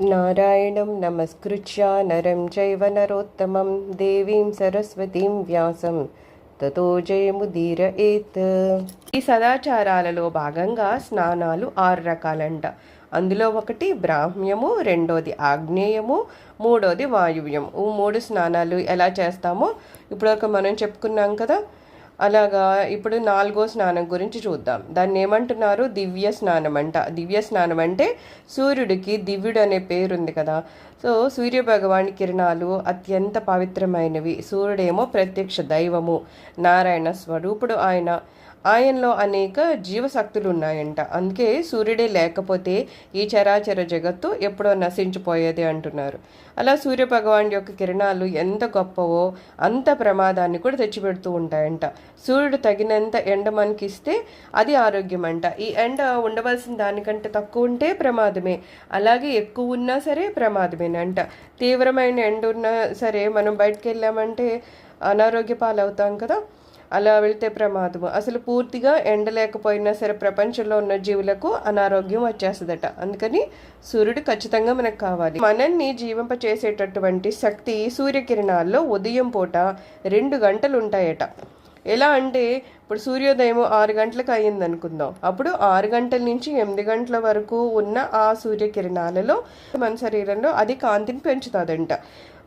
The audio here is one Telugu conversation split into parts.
నారాయణం నమస్కృత్య నరం చైవ నరోత్తమం దేవీం సరస్వతీం వ్యాసం తతో జయముదీర ఏత్ ఈ సదాచారాలలో భాగంగా స్నానాలు ఆరు రకాలంట. అందులో ఒకటి బ్రాహ్మ్యము రెండోది ఆగ్నేయము మూడోది వాయువ్యం ఈ మూడు స్నానాలు ఎలా చేస్తామో ఇప్పటివరకు మనం చెప్పుకున్నాం కదా. అలాగా ఇప్పుడు నాలుగో స్నానం గురించి చూద్దాం. దాన్ని ఏమంటున్నారు? దివ్య స్నానం అంట. దివ్య స్నానం అంటే సూర్యుడికి దివ్యుడు అనే పేరు ఉంది కదా. సో సూర్య భగవాని కిరణాలు అత్యంత పవిత్రమైనవి. సూర్యుడేమో ప్రత్యక్ష దైవము నారాయణ స్వరూపుడు ఆయన. ఆయనలో అనేక జీవశక్తులు ఉన్నాయంట అందుకే సూర్యుడే లేకపోతే ఈ చరాచర జగత్తు ఎప్పుడో నశించిపోయేది అంటున్నారు. అలా సూర్య భగవాన్ యొక్క కిరణాలు ఎంత గొప్పవో అంత ప్రమాదాన్ని కూడా తెచ్చిపెడుతూ ఉంటాయంట. సూర్యుడు తగినంత ఎండ మనకి ఇస్తే అది ఆరోగ్యం అంట ఈ ఎండ ఉండవలసిన దానికంటే తక్కువ ఉంటే ప్రమాదమే. అలాగే ఎక్కువ ఉన్నా సరే ప్రమాదమేనంట. తీవ్రమైన ఎండ ఉన్నా సరే మనం బయటకు వెళ్ళామంటే అనారోగ్య పాలవుతాం కదా. అలా వెళ్తే ప్రమాదము. అసలు పూర్తిగా ఎండ లేకపోయినా సరే ప్రపంచంలో ఉన్న జీవులకు అనారోగ్యం వచ్చేస్తుందట. అందుకని సూర్యుడు ఖచ్చితంగా మనకు కావాలి. మనల్ని జీవింప చేసేటటువంటి శక్తి సూర్యకిరణాల్లో ఉదయం పూట రెండు గంటలు ఉంటాయట ఎలా అంటే ఇప్పుడు సూర్యోదయం ఆరు గంటలకు అయ్యింది అనుకుందాం అప్పుడు ఆరు గంటల నుంచి ఎనిమిది గంటల వరకు ఉన్న ఆ సూర్యకిరణాలలో మన శరీరంలో అది కాంతిని పెంచుతుందంట.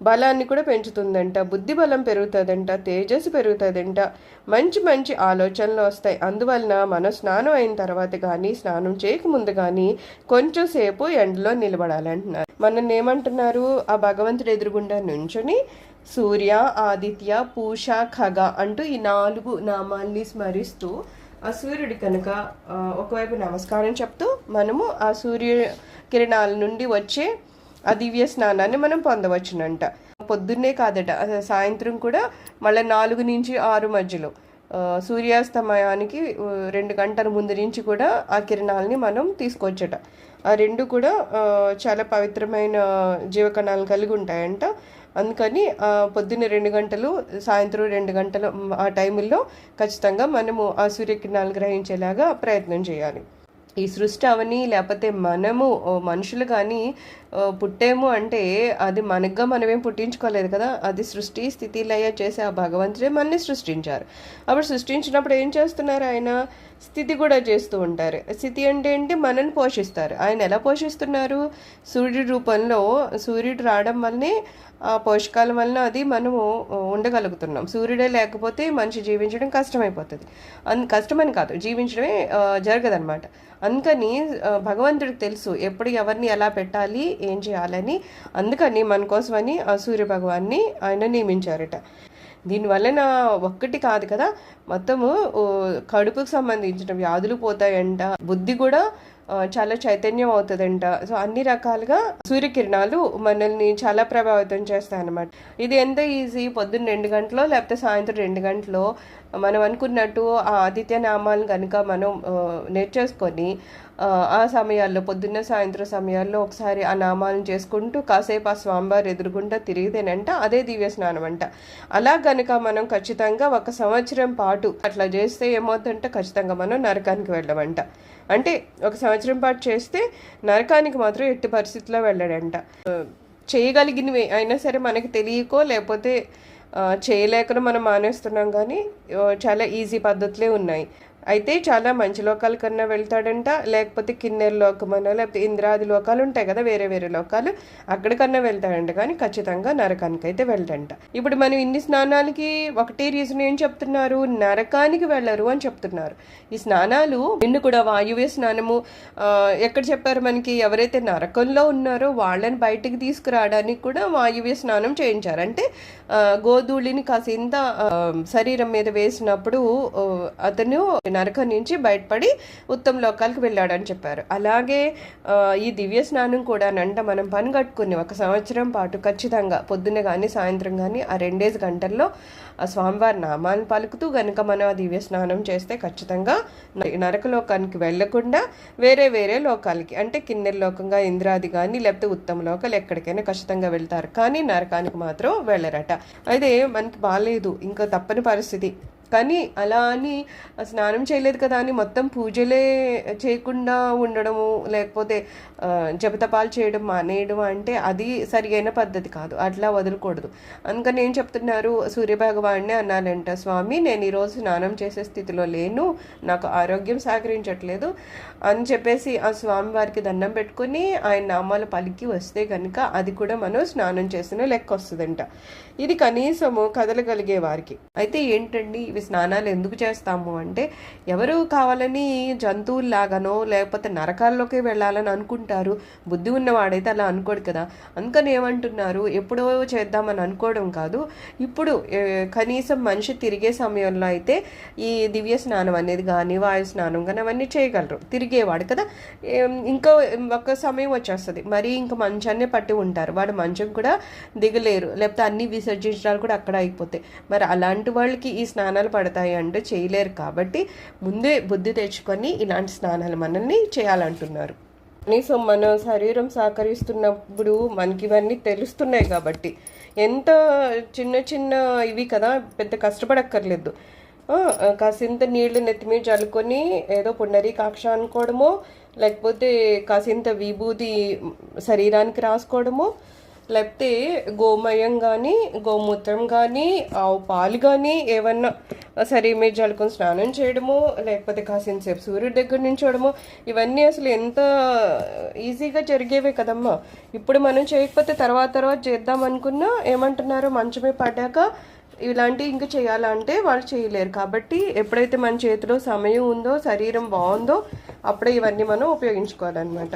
బలాన్ని కూడా పెంచుతుందంట. బుద్ధి బలం పెరుగుతుందంట. తేజస్సు పెరుగుతుందంట. మంచి మంచి ఆలోచనలు వస్తాయి. అందువలన మనం స్నానం అయిన తర్వాత కానీ స్నానం చేయకముందు కానీ కొంచెం సేపు ఎండలో నిలబడాలంటున్నారు. మనల్ని ఏమంటున్నారు? ఆ భగవంతుడు ఎదురుగుండా నుంచొని సూర్య ఆదిత్య పూష ఖగ అంటూ ఈ నాలుగు నామాల్ని స్మరిస్తూ ఆ సూర్యుడి కనుక ఒకవైపు నమస్కారం చెప్తూ మనము ఆ సూర్య కిరణాల నుండి వచ్చే ఆ దివ్య స్నానాన్ని మనం పొందవచ్చునంట. పొద్దున్నే కాదట సాయంత్రం కూడా మళ్ళీ నాలుగు నుంచి ఆరు మధ్యలో సూర్యాస్తమయానికి రెండు గంటల ముందు నుంచి కూడా ఆ కిరణాలని మనం తీసుకోవచ్చట ఆ రెండు కూడా చాలా పవిత్రమైన జీవకణాలు కలిగి ఉంటాయంట. అందుకని పొద్దున్న రెండు గంటలు సాయంత్రం రెండు గంటలు ఆ టైముల్లో ఖచ్చితంగా మనము ఆ సూర్యకిరణాలు గ్రహించేలాగా ప్రయత్నం చేయాలి. ఈ సృష్టి అవని లేకపోతే మనము మనుషులు కానీ పుట్టేము అంటే అది మనగ్గా మనమేం పుట్టించుకోలేదు కదా అది సృష్టి స్థితి లయ చేసే ఆ భగవంతుడే మనని సృష్టించారు. అప్పుడు సృష్టించినప్పుడు ఏం చేస్తున్నారు ఆయన? స్థితి కూడా చేస్తూ ఉంటారు. స్థితి అంటే ఏంటి? మనల్ని పోషిస్తారు. ఆయన ఎలా పోషిస్తున్నారు? సూర్యుడి రూపంలో సూర్యుడు రావడం వల్లనే ఆ పోషకాల వలన అది మనము ఉండగలుగుతున్నాం. సూర్యుడే లేకపోతే మనిషి జీవించడం కష్టమైపోతుంది. అందు కష్టమని కాదు జీవించడమే జరగదనమాట అందుకని భగవంతుడికి తెలుసు ఎప్పుడు ఎవరిని ఎలా పెట్టాలి ఏం చేయాలని. అందుకని మన కోసమని ఆ సూర్య భగవాన్ని ఆయన నియమించారట. దీనివలన ఒక్కటి కాదు కదా మొత్తము కడుపుకు సంబంధించిన వ్యాధులు పోతాయంట. బుద్ధి కూడా చాలా చైతన్యం అవుతుందంట. సో అన్ని రకాలుగా సూర్యకిరణాలు మనల్ని చాలా ప్రభావితం చేస్తాయి అన్నమాట. ఇది ఎంత ఈజీ? పొద్దున్న రెండు గంటలో లేకపోతే సాయంత్రం రెండు గంటలో మనం అనుకున్నట్టు ఆ ఆదిత్య నామాలను కనుక మనం నేర్చేసుకొని ఆ, ఆ సమయాల్లో పొద్దున్న సాయంత్రం సమయాల్లో ఒకసారి ఆ నామాలను చేసుకుంటూ కాసేపు ఆ స్వామివారు ఎదురుగుండా తిరిగితేనంట అదే దివ్య స్నానం అంట. అలా గనుక మనం ఖచ్చితంగా ఒక సంవత్సరం పాటు అట్లా చేస్తే ఏమవుతుందంటే? ఖచ్చితంగా మనం నరకానికి వెళ్ళమంట. అంటే ఒక సంవత్సరం పాటు చేస్తే నరకానికి మాత్రం ఎట్టి పరిస్థితిలో వెళ్ళాడంట. చేయగలిగినవి అయినా సరే మనకి తెలియకో లేకపోతే చేయలేకనో మనం మానేస్తున్నాం కానీ చాలా ఈజీ పద్ధతులే ఉన్నాయి. అయితే చాలా మంచి లోకాల కన్నా వెళ్తాడంట. లేకపోతే కిన్నెర లోకమనో లేకపోతే ఇంద్రాది లోకాలు ఉంటాయి కదా వేరే వేరే లోకాలు. అక్కడికన్నా వెళ్తాడంట కానీ ఖచ్చితంగా నరకానికి అయితే వెళ్ళడంట ఇప్పుడు మనం ఇన్ని స్నానాలకి ఒకటే రీజన్ ఏం చెప్తున్నారు? నరకానికి వెళ్ళరు అని చెప్తున్నారు. ఈ స్నానాలు నిన్ను కూడా వాయువ్య స్నానము. ఎక్కడ చెప్పారు మనకి? ఎవరైతే నరకంలో ఉన్నారో వాళ్ళని బయటికి తీసుకురావడానికి కూడా వాయువ్య స్నానం చేయించారు. అంటే గోధూళిని కాసింత శరీరం మీద వేసినప్పుడు అతను నరకం నుంచి బయటపడి ఉత్తమ లోకాలకు వెళ్ళాడని చెప్పారు. అలాగే ఈ దివ్య స్నానం కూడా నంట మనం పని కట్టుకుని ఒక సంవత్సరం పాటు ఖచ్చితంగా పొద్దున్న కానీ సాయంత్రం కానీ ఆ రెండేసి గంటల్లో ఆ స్వామివారి నామాన్ని పలుకుతూ గనుక మనం ఆ దివ్య స్నానం చేస్తే ఖచ్చితంగా నరకలోకానికి నరక లోకానికి వెళ్ళకుండా వేరే వేరే లోకాలకి అంటే కిన్నెర లోకంగా ఇంద్రాది కానీ లేకపోతే ఉత్తమ లోకాలు ఎక్కడికైనా ఖచ్చితంగా వెళ్తారు. కానీ నరకానికి మాత్రం వెళ్ళరట. అయితే మనకి బాగాలేదు ఇంకా తప్పని పరిస్థితి. కానీ అలా అని స్నానం చేయలేదు కదా అని మొత్తం పూజలే చేయకుండా ఉండడము లేకపోతే జపతపాలు చేయడం మానేయడం అంటే అది సరియైన పద్ధతి కాదు. అట్లా వదలకూడదు. అందుకని ఏం చెప్తున్నారు? సూర్యభగవాన్ని అన్నారంట స్వామి నేను ఈరోజు స్నానం చేసే స్థితిలో లేను. నాకు ఆరోగ్యం సహకరించట్లేదు అని చెప్పేసి ఆ స్వామి వారికి దండం పెట్టుకుని ఆయన నామాలు పలికి వస్తే కనుక అది కూడా మనం స్నానం చేసిన లెక్క వస్తుందంట. ఇది కనీసము కదలగలిగే వారికి. అయితే ఏంటండి ఇవి స్నానాలు ఎందుకు చేస్తాము అంటే ఎవరు కావాలని జంతువుల్లాగానో లేకపోతే నరకాల్లోకి వెళ్ళాలని అనుకుంటారు. బుద్ధి ఉన్నవాడైతే అలా అనుకోడు కదా. అందుకని ఏమంటున్నారు? ఎప్పుడో చేద్దామని అనుకోవడం కాదు. ఇప్పుడు కనీసం మనిషి తిరిగే సమయంలో అయితే ఈ దివ్య స్నానం అనేది కానీ వాయు స్నానం కానీ అవన్నీ చేయగలరు. తిరిగేవాడు కదా. ఇంకా ఒక సమయం వచ్చేస్తుంది. మరి ఇంకా మంచాన్నే పట్టి ఉంటారు. వాడు మంచం కూడా దిగలేరు. లేకపోతే అన్ని విసర్జించడాలు కూడా అక్కడ అయిపోతాయి. మరి అలాంటి వాళ్ళకి ఈ స్నానాలు పడతాయి అంటే చేయలేరు కాబట్టి ముందే బుద్ధి తెచ్చుకొని ఇలాంటి స్నానాలు మనల్ని చేయాలంటున్నారు. కనీసం మన శరీరం సహకరిస్తున్నప్పుడు మనకి ఇవన్నీ తెలుస్తున్నాయి కాబట్టి ఎంత చిన్న చిన్న ఇవి కదా పెద్ద కష్టపడక్కర్లేదు. కాసింత నీళ్ళు నెత్తి మీద చల్లుకొని ఏదో పుండరీకాక్ష అనుకోవడమో లేకపోతే కాసింత విభూది శరీరానికి రాసుకోవడమో లేకపోతే గోమయం కానీ గోమూత్రం కానీ ఆవు పాలు కానీ ఏమన్నా సరే మీద జలుకొని స్నానం చేయడము లేకపోతే కాసేపు సూర్యుడి దగ్గర నుంచోడమో ఇవన్నీ అసలు ఎంత ఈజీగా జరిగేవే కదమ్మా. ఇప్పుడు మనం చేయకపోతే తర్వాత తర్వాత చేద్దాం అనుకున్నా ఏమంటున్నారు మంచమే పడ్డాక ఇలాంటివి ఇంకా చేయాలంటే వాళ్ళు చేయలేరు. కాబట్టి ఎప్పుడైతే మన చేతిలో సమయం ఉందో శరీరం బాగుందో అప్పుడే ఇవన్నీ మనం ఉపయోగించుకోవాలన్నమాట.